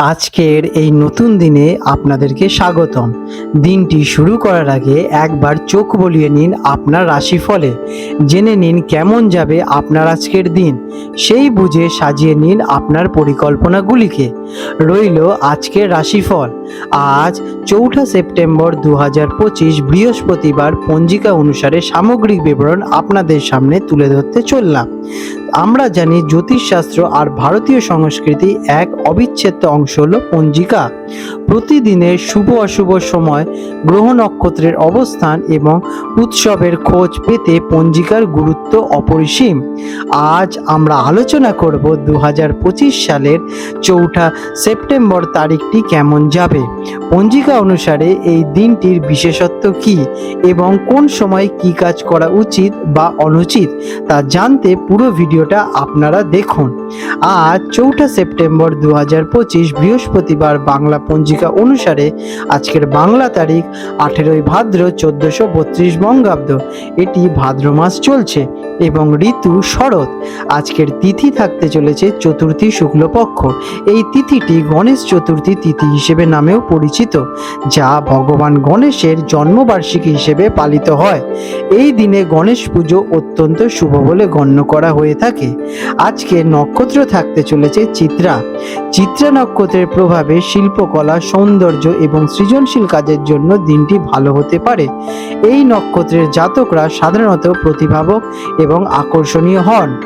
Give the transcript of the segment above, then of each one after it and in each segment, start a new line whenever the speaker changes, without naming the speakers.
আজকের এই নতুন দিনে আপনাদেরকে স্বাগতম। দিনটি শুরু করার আগে একবার চোখ বলিয়ে নিন আপনার রাশিফলে। জেনে নিন কেমন যাবে আপনার আজকের দিন। সেই বুঝে সাজিয়ে নিন আপনার পরিকল্পনাগুলিকে। রইল আজকের রাশিফল। আজ চৌঠা সেপ্টেম্বর দু হাজার পঁচিশ বৃহস্পতিবার পঞ্জিকা অনুসারে সামগ্রিক বিবরণ আপনাদের সামনে তুলে ধরতে চললাম। আমরা জানি জ্যোতিষশাস্ত্র আর ভারতীয় সংস্কৃতি এক অবিচ্ছেদ্য অংশ হল পঞ্জিকা। প্রতিদিনের শুভ অশুভ সময়, গ্রহ নক্ষত্রের অবস্থান এবং উৎসবের খোঁজ পেতে পঞ্জিকার গুরুত্ব অপরিসীম। আজ আমরা আলোচনা করব দু হাজার পঁচিশ সালের চৌঠা সেপ্টেম্বর তারিখটি কেমন যাবে? পঞ্জিকা অনুসারে এই দিনটির বিশেষত্ব কি এবং কোন সময় কি কাজ করা উচিত বা অনুচিত তা জানতে পুরো ভিডিওটা আপনারা দেখুন। আজ চৌঠা সেপ্টেম্বর দু পঁচিশ বৃহস্পতিবার বাংলা পঞ্জিকা অনুসারে আজকের বাংলা তারিখ আঠেরোই ভাদ্র চোদ্দোশো বত্রিশ বঙ্গাব্দ। এটি ভাদ্র মাস চলছে এবং ঋতু শরৎ। আজকের তিথি থাকতে চলেছে চতুর্থী শুক্লপক্ষ। এই তিথিটি গণেশ চতুর্থী তিথি হিসেবে নামেও পরিচিত, যা ভগবান গণেশের জন্মবার্ষিকী হিসেবে পালিত হয়। এই দিনে গণেশ পুজো অত্যন্ত শুভ বলে গণ্য করা হয়ে থাকে। আজকে নক্ষত্র থাকতে চলেছে চিত্রা। চিত্রা নক্ষত্রের প্রভাবে শিল্পকলা, সৌন্দর্য এবং সৃজনশীল কাজের জন্য দিনটি ভালো হতে পারে। এই নক্ষত্রের জাতকরা সাধারণত প্রতিভাবক এবং আকর্ষণীয় হন।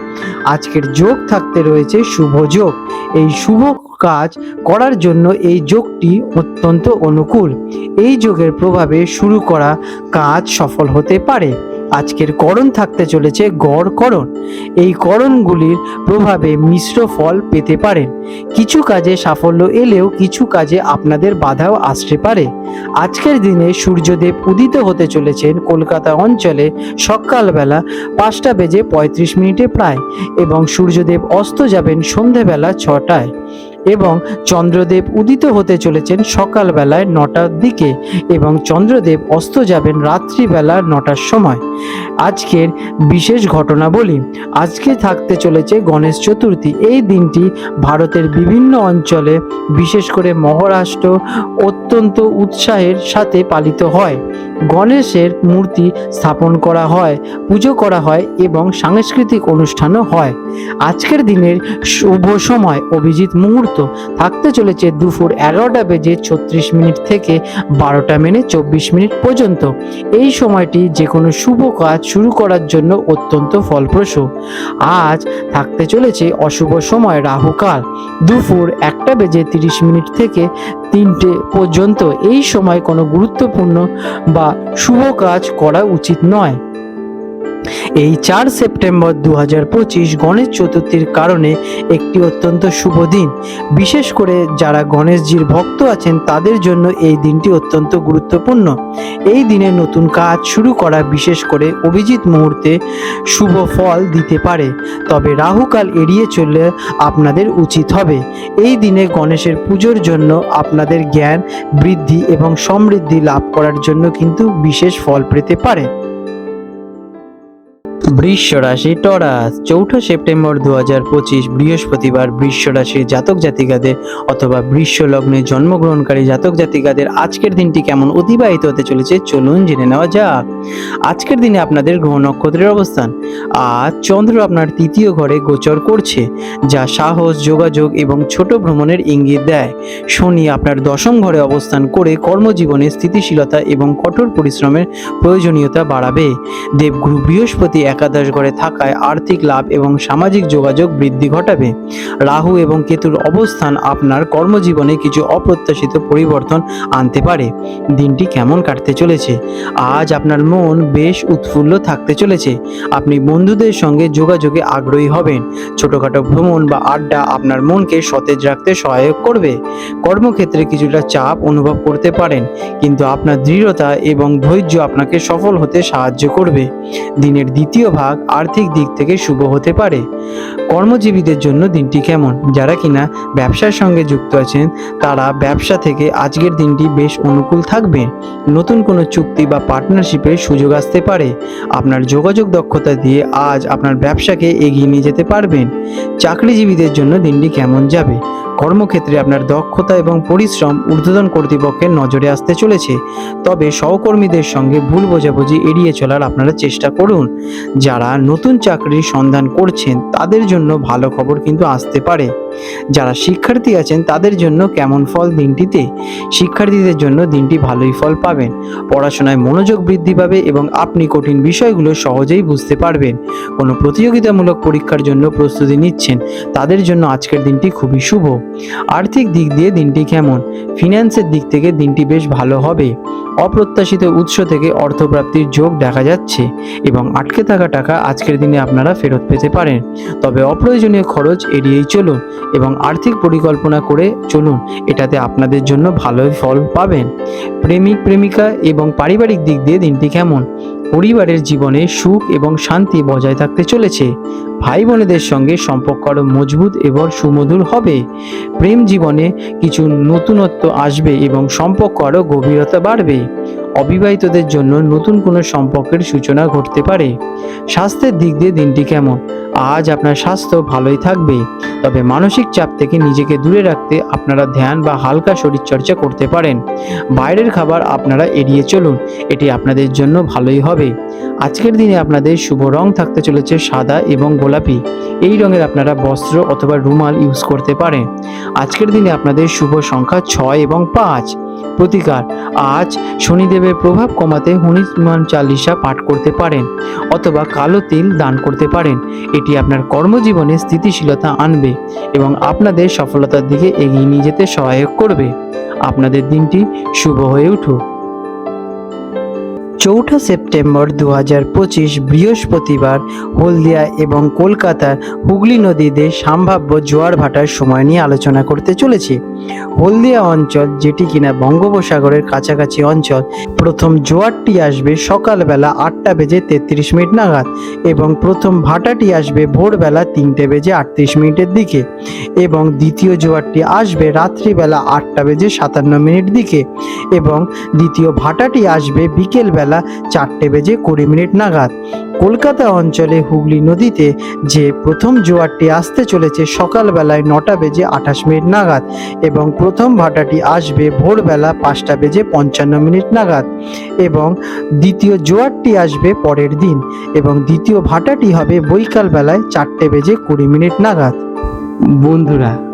আজকের যোগ থাকতে রয়েছে শুভ যোগ। এই শুভ কাজ করার জন্য এই যোগটি অত্যন্ত অনুকূল। এই যোগের প্রভাবে শুরু করা কাজ সফল হতে পারে। আজকের করণ থাকতে চলেছে গড় করণ। এই করণগুলির প্রভাবে মিশ্র ফল পেতে পারেন। কিছু কাজে সাফল্য এলেও কিছু কাজে আপনাদের বাধাও আসতে পারে। আজকের দিনে সূর্যদেব উদিত হতে চলেছেন কলকাতা অঞ্চলে সকালবেলা পাঁচটা বেজে পঁয়ত্রিশ মিনিটে প্রায় এবং সূর্যদেব অস্ত যাবেন সন্ধেবেলা ছটায়। এবং চন্দ্রদেব উদিত হতে চলেছেন সকালবেলায় নটার দিকে এবং চন্দ্রদেব অস্ত যাবেন রাত্রিবেলা নটার সময়। আজকের বিশেষ ঘটনা বলি আজকে থাকতে চলেছে গণেশ চতুর্থী। এই দিনটি ভারতের বিভিন্ন অঞ্চলে বিশেষ করে মহারাষ্ট্র অত্যন্ত উৎসাহের সাথে পালিত হয়। গণেশের মূর্তি স্থাপন করা হয়, পুজো করা হয় এবং সাংস্কৃতিক অনুষ্ঠানও হয়। আজকের দিনের শুভ সময় অভিজিৎ মুহূর্ত থাকতে চলেছে দুপুর এগারোটা বেজে ছত্রিশ মিনিট থেকে বারোটা মেনে চব্বিশ মিনিট পর্যন্ত। এই সময়টি যে কোনো শুভ কাজ শুরু করার জন্য অত্যন্ত ফলপ্রসূ। আজ থাকতে চলেছে অশুভ সময় রাহুকাল। দুপুর একটা বেজে তিরিশ মিনিট থেকে তিনটে পর্যন্ত এই সময় কোনো গুরুত্বপূর্ণ বা শুভ কাজ করা উচিত নয়। এই চার সেপ্টেম্বর দু হাজার পঁচিশ গণেশ চতুর্থীর কারণে একটি অত্যন্ত শুভ দিন। বিশেষ করে যারা গণেশজির ভক্ত আছেন, তাদের জন্য এই দিনটি অত্যন্ত গুরুত্বপূর্ণ। এই দিনে নতুন কাজ শুরু করা বিশেষ করে অভিজিৎ মুহূর্তে শুভ ফল দিতে পারে। তবে রাহুকাল এড়িয়ে চললে আপনাদের উচিত হবে। এই দিনে গণেশের পুজোর জন্য আপনাদের জ্ঞান, বৃদ্ধি এবং সমৃদ্ধি লাভ করার জন্য কিন্তু বিশেষ ফল পেতে পারে। বৃষ রাশি টরাস। চৌঠা সেপ্টেম্বর দু হাজার পঁচিশ বৃহস্পতিবার বৃষ রাশির জাতক জাতিকাদের অথবা বৃষ লগ্নে জন্মগ্রহণকারী জাতক জাতিকাদের আজকের দিনটি কেমন অতিবাহিত হতে চলেছে চলুন জেনে নেওয়া যাক। আজকের দিনে আপনাদের গ্রহ নক্ষত্রের অবস্থান। আজ চন্দ্র আপনার তৃতীয় ঘরে গোচর করছে, যা সাহস, যোগাযোগ এবং ছোট ভ্রমণের ইঙ্গিত দেয়। শনি আপনার দশম ঘরে অবস্থান করে কর্মজীবনে স্থিতিশীলতা এবং কঠোর পরিশ্রমের প্রয়োজনীয়তা বাড়াবে। দেবগুরু বৃহস্পতি একাদশ ঘরে থাকায় আর্থিক লাভ এবং সামাজিক যোগাযোগ বৃদ্ধি ঘটাবে। রাহু এবং কেতুর অবস্থান আপনার কর্মজীবনে কিছু অপ্রত্যাশিত পরিবর্তন আনতে পারে। দিনটি কেমন কাটতে চলেছে? আজ আপনার মন বেশ উৎফুল্ল থাকতে চলেছে। আপনি বন্ধুদের সঙ্গে যোগাযোগে আগ্রহী হবেন। ছোটখাটো ভ্রমণ বা আড্ডা আপনার মনকে সতেজ রাখতে সহায়ক করবে। কর্মক্ষেত্রে কিছুটা চাপ অনুভব করতে পারেন, কিন্তু আপনার দৃঢ়তা এবং ধৈর্য আপনাকে সফল হতে সাহায্য করবে। দিনের দ্বিতীয় ভাগ আর্থিক দিক থেকে শুভ হতে পারে। কর্মজীবীদের জন্য দিনটি কেমন? যারা কিনা ব্যবসার সঙ্গে যুক্ত আছেন, তারা ব্যবসা থেকে আজকের দিনটি বেশ অনুকূল থাকবে। নতুন কোনো চুক্তি বা পার্টনারশিপের সুযোগ আসতে পারে। আপনার যোগাযোগ দক্ষতা দিয়ে আজ আপনার ব্যবসাকে এগিয়ে নিয়ে যেতে পারবেন। চাকরিজীবীদের জন্য দিনটি কেমন যাবে? কর্মক্ষেত্রে আপনার দক্ষতা এবং পরিশ্রম ঊর্ধ্বতন কর্তৃপক্ষের নজরে আসতে চলেছে। তবে সহকর্মীদের সঙ্গে ভুল বোঝাবুঝি এড়িয়ে চলার আপনারা চেষ্টা করুন। যারা নতুন চাকরির সন্ধান করছেন, তাদের জন্য ভালো খবর কিন্তু আসতে পারে। যারা শিক্ষার্থী আছেন, তাদের জন্য কেমন ফল দিনটিতে? শিক্ষার্থীদের জন্য দিনটি ভালোই ফল পাবেন। পড়াশোনায় মনোযোগ বৃদ্ধি পাবে এবং আপনি কঠিন বিষয়গুলো সহজেই বুঝতে পারবেন। কোনো প্রতিযোগিতামূলক পরীক্ষার জন্য প্রস্তুতি নিচ্ছেন, তাদের জন্য আজকের দিনটি খুবই শুভ। আর্থিক দিক দিয়ে দিনটি কেমন? ফিন্যান্সের দিক থেকে দিনটি বেশ ভালো হবে। অপ্রত্যাশিত উৎস থেকে অর্থপ্রাপ্তির যোগ দেখা যাচ্ছে এবং আটকে থাকা টাকা আজকের দিনে আপনারা ফেরত পেতে পারেন। তবে অপ্রয়োজনীয় খরচ এড়িয়েই চলুন এবং আর্থিক পরিকল্পনা করে চলুন, এটাতে আপনাদের জন্য ভালোই ফল পাবেন। প্রেমিক, প্রেমিকা এবং পারিবারিক দিক দিয়ে দিনটি কেমন? পরিবারের জীবনে সুখ এবং শান্তি বজায় থাকতে চলেছে। ভাই বোনেদের সঙ্গে সম্পর্ক আরও মজবুত এবং সুমধুর হবে। প্রেম জীবনে কিছু নতুনত্ব আসবে এবং সম্পর্ক আরও গভীরতা বাড়বে। অবিবাহিতদের জন্য নতুন কোনো সম্পর্কের সূচনা ঘটতে পারে। স্বাস্থ্যের দিক দিয়ে দিনটি কেমন? আজ আপনার স্বাস্থ্য ভালোই থাকবে। তবে মানসিক চাপ থেকে নিজেকে দূরে রাখতে আপনারা ধ্যান বা হালকা শরীরচর্চা করতে পারেন। বাইরের খাবার আপনারা এড়িয়ে চলুন, এটি আপনাদের জন্য ভালোই হবে। আজকের দিনে আপনাদের শুভ রং থাকতে চলেছে সাদা এবং গোলাপি। এই রঙের আপনারা বস্ত্র অথবা রুমাল ইউজ করতে পারেন। আজকের দিনে আপনাদের শুভ সংখ্যা ছয় এবং পাঁচ। প্রতিকার। আজ শনিদেবের প্রভাব কমাতে হনুমান চালিসা পাঠ করতে পারেন অথবা কালো তিল দান করতে পারেন। এটি আপনার কর্মজীবনে স্থিতিশীলতা আনবে এবং আপনাদের সফলতার দিকে এগিয়ে নিয়ে যেতে সহায়ক করবে। আপনাদের দিনটি শুভ হয়ে উঠুক। চৌঠা সেপ্টেম্বর দু হাজার পঁচিশ বৃহস্পতিবার হলদিয়া এবং কলকাতার হুগলি নদীতে সম্ভাব্য জোয়ার ভাটার সময় নিয়ে আলোচনা করতে চলেছি। হলদিয়া অঞ্চল, যেটি কিনা বঙ্গোপসাগরের কাছাকাছি অঞ্চল, প্রথম জোয়ারটি আসবে সকালবেলা আটটা বেজে তেত্রিশ মিনিট নাগাদ এবং প্রথম ভাটাটি আসবে ভোরবেলা তিনটে বেজে আটত্রিশ মিনিটের দিকে এবং দ্বিতীয় জোয়ারটি আসবে রাত্রিবেলা আটটা বেজে সাতান্ন মিনিট দিকে এবং দ্বিতীয় ভাটাটি আসবে বিকেলবেলা চারটে বেজে কুড়ি মিনিট নাগাদ। কলকাতা অঞ্চলে হুগলি নদীতে যে প্রথম জোয়ারটি আসতে চলেছে সকালবেলায় নটা বেজে আঠাশ মিনিট নাগাদ এবং প্রথম ভাটাটি আসবে ভোরবেলা পাঁচটা বেজে পঞ্চান্ন মিনিট নাগাদ এবং দ্বিতীয় জোয়ারটি আসবে পরের দিন এবং দ্বিতীয় ভাটাটি হবে বৈকালবেলায় চারটে বেজে কুড়ি মিনিট নাগাদ। বন্ধুরা